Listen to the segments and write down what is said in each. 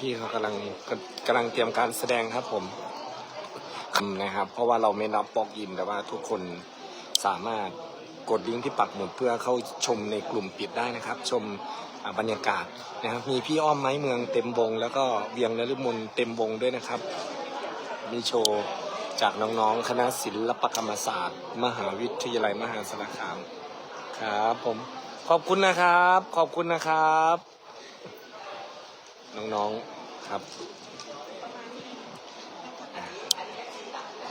พี่เขากำลังกำลังเตรียมการแสดงครับผมนะครับ เพราะว่าเราไม่รับปอกอินแต่ว่าทุกคนสามารถกดลิงก์ที่ปักหมุดเพื่อเข้าชมในกลุ่มปิดได้นะครับ ชมบรรยากาศนะครับ มีพี่อ้อมไม้เมืองเต็มวงแล้วก็เวียงนฤมลเต็มวงด้วยนะครับ มีโชว์จากน้องๆ คณะศิลปกรรมศาสตร์ มหาวิทยาลัยมหาสารคามครับผมขอบคุณนะครับ ขอบคุณนะครับ น้องๆครับ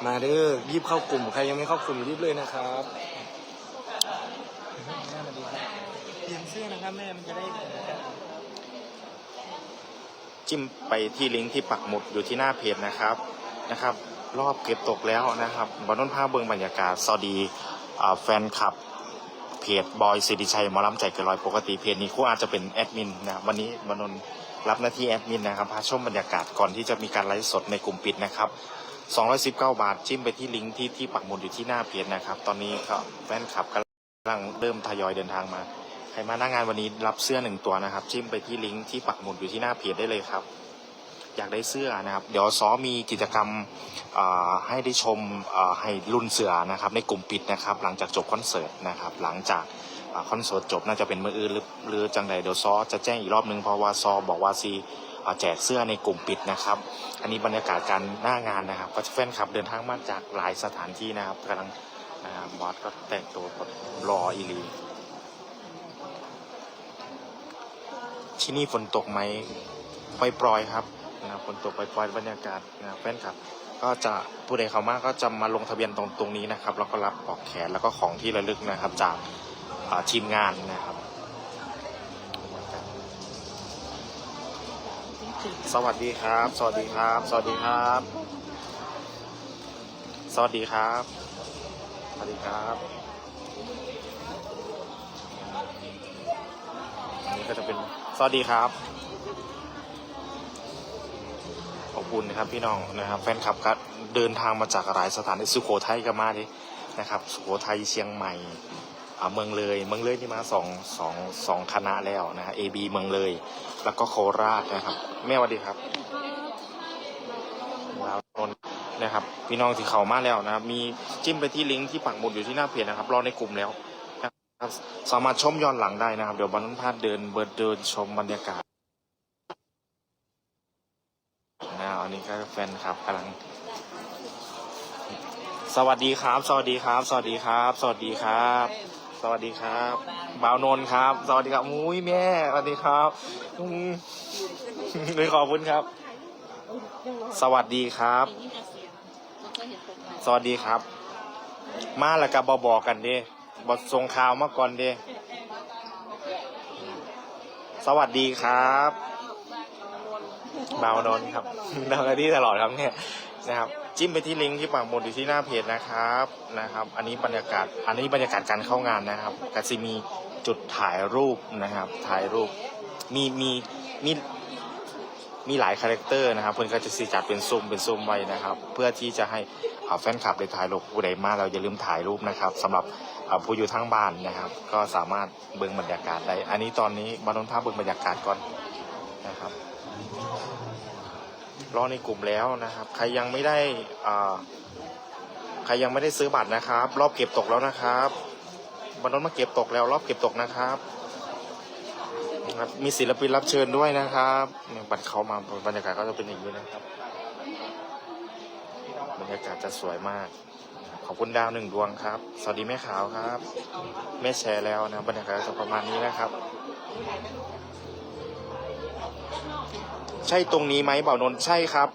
มาเด้อรีบเข้ากลุ่ม ใครยังไม่เข้ากลุ่มรีบเลยนะครับแม่มาดีครับเตรียมเสื้อนะครับแม่มันจะได้จิ้มไปที่ลิงก์ที่ปักหมุดอยู่ที่หน้าเพจนะครับนะครับ รอบเก็บตกแล้วนะครับบอลนนภาพเบิงบรรยากาศสวัสดีอ่าแฟนคลับเพจบอยสิริชัยหมอลำใจเกินร้อยปกติเพจนี้ครูอาจจะเป็นแอดมินนะครับวันนี้บอลนน รับหน้าที่แอดมินนะครับพาชมบรรยากาศก่อนที่จะมีการไลฟ์สดในกลุ่มปิดนะครับ219 บาทจิ้มไปที่ลิงก์ที่ที่ปักหมุดอยู่ที่หน้าเพจนะครับ ตอนนี้ก็แฟนคลับกำลังเริ่มทยอยเดินทางมาใครมาหน้างานวันนี้รับเสื้อหนึ่งตัวนะครับ จิ้มไปที่ลิงก์ที่ปักหมุดอยู่ที่หน้าเพจได้เลยครับ อยากได้เสื้อนะครับ เดี๋ยวซ้อมีกิจกรรมให้ได้ชมให้รุ่นเสือนะครับ ในกลุ่มปิดนะครับ หลังจากจบคอนเสิร์ตนะครับ หลังจาก คอนเสิร์ตจบน่าจะเป็นมืออื่นหรือหรือจังใดเดี๋ยวซอจะแจ้งอีกรอบนึงเพราะว่าซอบอกว่าซีแจกเสื้อในกลุ่มปิดนะครับ อันนี้บรรยากาศการหน้างานนะครับก็จะแฟนคลับเดินทางมาจากหลายสถานที่นะครับกำลังนะครับบอสก็แต่งตัวรออีลีที่นี่ฝนตกไหมปล่อยๆครับนะฝนตกปล่อยๆบรรยากาศนะแฟนคลับ ก็จะผู้ใดเข้ามาก็จะมาลงทะเบียนตรงตรงนี้นะครับ แล้วก็รับปอกแขนแล้วก็ของที่ระลึกนะครับจากอ่า ทีมงานนะครับ สวัสดีครับ สวัสดีครับ สวัสดีครับ สวัสดีครับ สวัสดีครับอันนี้ก็จะเป็นสวัสดีครับขอบคุณนะครับพี่น้องนะครับแฟนคลับก็เดินทางมาจากหลายสถานที่สุโขทัยก็มาดินะครับ สุโขทัยเชียงใหม่อ่า เมืองเลย เมืองเลยนี่มาสองสองสองคณะแล้วนะฮะ AB เมืองเลย แล้วก็โคราชนะครับ แม่สวัสดีครับลาวนนนะครับ พี่น้องที่เขามาแล้วนะครับ มีจิ้มไปที่ลิงก์ที่ปักหมุดอยู่ที่หน้าเพจนะครับ รอในกลุ่มแล้วนะครับสามารถชมย้อนหลังได้นะครับ เดี๋ยวบอลนันพลาดเดินเบิร์ดเดินชมบรรยากาศนะอันนี้ก็แฟนคลับกำลังสวัสดีครับ สวัสดีครับ สวัสดีครับ สวัสดีครับ สวัสดีครับบ่าวนนท์ครับ สวัสดีครับมุ้ยแม่สวัสดีครับอืมเลยขอบคุณครับ สวัสดีครับ สวัสดีครับ มาแล้วก็บอบอกกันเด้บอส่งข่าวมาก่อนเด้สวัสดีครับ บาวนนครับดาวที่ตลอดครับเนี่ยนะครับ จิ้มไปที่ลิงก์ที่ปักหมุดอยู่ที่หน้าเพจนะครับนะครับ อันนี้บรรยากาศอันนี้บรรยากาศการเข้างานนะครับก็จะมีจุดถ่ายรูปนะครับ ถ่ายรูปมีมีมีมีหลายคาแรคเตอร์นะครับ เพื่อนก็จะสีจัดเป็นซุ่มเป็นซุ่มไว้นะครับ เพื่อที่จะให้แฟนคลับได้ถ่ายรูปผู้ใดมาเราอย่าลืมถ่ายรูปนะครับสำหรับผู้อยู่ทั้งบ้านนะครับ ก็สามารถเบิ่งบรรยากาศได้ อันนี้ตอนนี้บานนท์ภาพเบิ่งบรรยากาศก่อน นะครับ รอในกลุ่มแล้วนะครับ ใครยังไม่ได้อ่าใครยังไม่ได้ซื้อบัตรนะครับ รอบเก็บตกแล้วนะครับบรรนนมาเก็บตกแล้ว รอบเก็บตกนะครับมีศิลปินรับเชิญด้วยนะครับบัตรเขามาบรรยากาศก็จะเป็นอย่างนี้นะครับ บรรยากาศจะสวยมาก ขอบคุณดาวหนึ่งดวงครับ สวัสดีแม่ขาวครับ แม่แชร์แล้วนะบรรยากาศจะประมาณนี้นะครับ ใช่ตรงนี้ไหมเบ่าวนนท์ใช่ครับ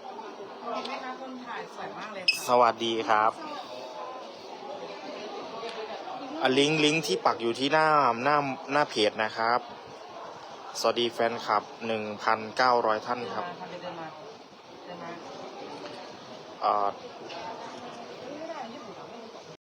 สวัสดีครับอะลิงก์ลิงก์ที่ปักอยู่ที่หน้าหน้าหน้าเพจนะครับ สวัสดีแฟนคลับ 1,900 ท่านครับเอ่อ